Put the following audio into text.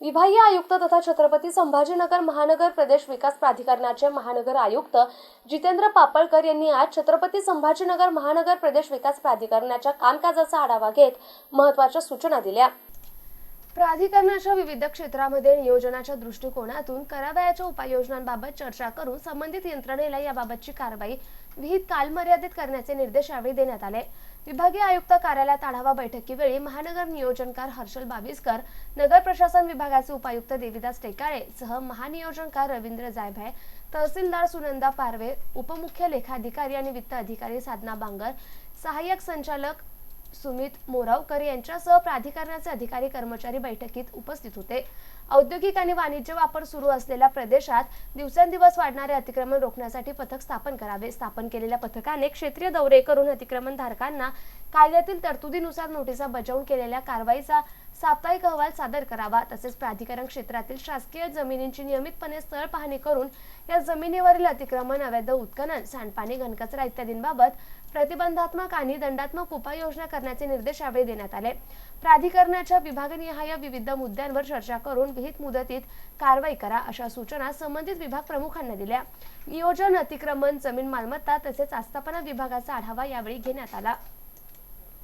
विभागीय आयुक्त तथा छत्रपती संभाजीनगर महानगर प्रदेश विकास प्राधिकरणाचे महानगर आयुक्त जितेंद्र पापळकर यांनी आज छत्रपती संभाजीनगर महानगर प्रदेश विकास प्राधिकरणाच्या कामकाजाचा आढावा घेत महत्त्वाच्या सूचना दिल्या. प्राधिकरणाच्या विविध क्षेत्रामध्ये नियोजनाच्या दृष्टिकोनातून करावयाच्या उपाययोजनांबाबत चर्चा करून संबंधित यंत्रणेला याबाबतची कारवाई विहित कालमर्यादित करण्याचे निर्देश यावेळी देण्यात आले. विभागीय आयुक्त कार्यालयात आढावा बैठकीवेळी महानगर नियोजनकार हर्षल बाविस्कर नगर प्रशासन विभागाचे उपायुक्त देविदास टेकाळे सह महानियोजनकार रवींद्र जायभाय तहसीलदार सुनंदा पारवे उपमुख्य लेखाधिकारी आणि वित्त अधिकारी साधना बांगर सहाय्यक संचालक सुमित मोरावकर यांच्यासह प्राधिकरणाचे अधिकारी कर्मचारी बैठकीत उपस्थित होते. औद्योगिक आणि वाणिज्य वापर सुरू असलेल्या प्रदेशात दिवसेंदिवस वाढणारे अतिक्रमण रोखण्यासाठी पथक स्थापन करावे. स्थापन केलेल्या पथकाने क्षेत्रीय दौरे करून अतिक्रमण धारकांना कायद्यातील तरतुदीनुसार नोटिसा बजावून केलेल्या कारवाईचा साप्ताहिक अहवाल सादर करावा तसेच प्राधिकरण क्षेत्रातील शासकीय जमिनींची नियमितपणे स्थळ पाहणी करून या जमिनीवरील अतिक्रमण अवैध उत्खनन सांडपाणी घनकचरा इत्यादींबाबत प्रतिबंधात्मक आणि दंडात्मक उपाययोजना करण्याचे निर्देश यावेळी देण्यात आले. प्राधिकरणाच्या विभागनिहाय विविध मुद्द्यांवर चर्चा करून विहित मुदतीत कारवाई करा अशा सूचना संबंधित विभाग प्रमुखांना दिल्या. नियोजन अतिक्रमण जमीन मालमत्ता तसेच आस्थापना विभागाचा आढावा यावेळी घेण्यात आला.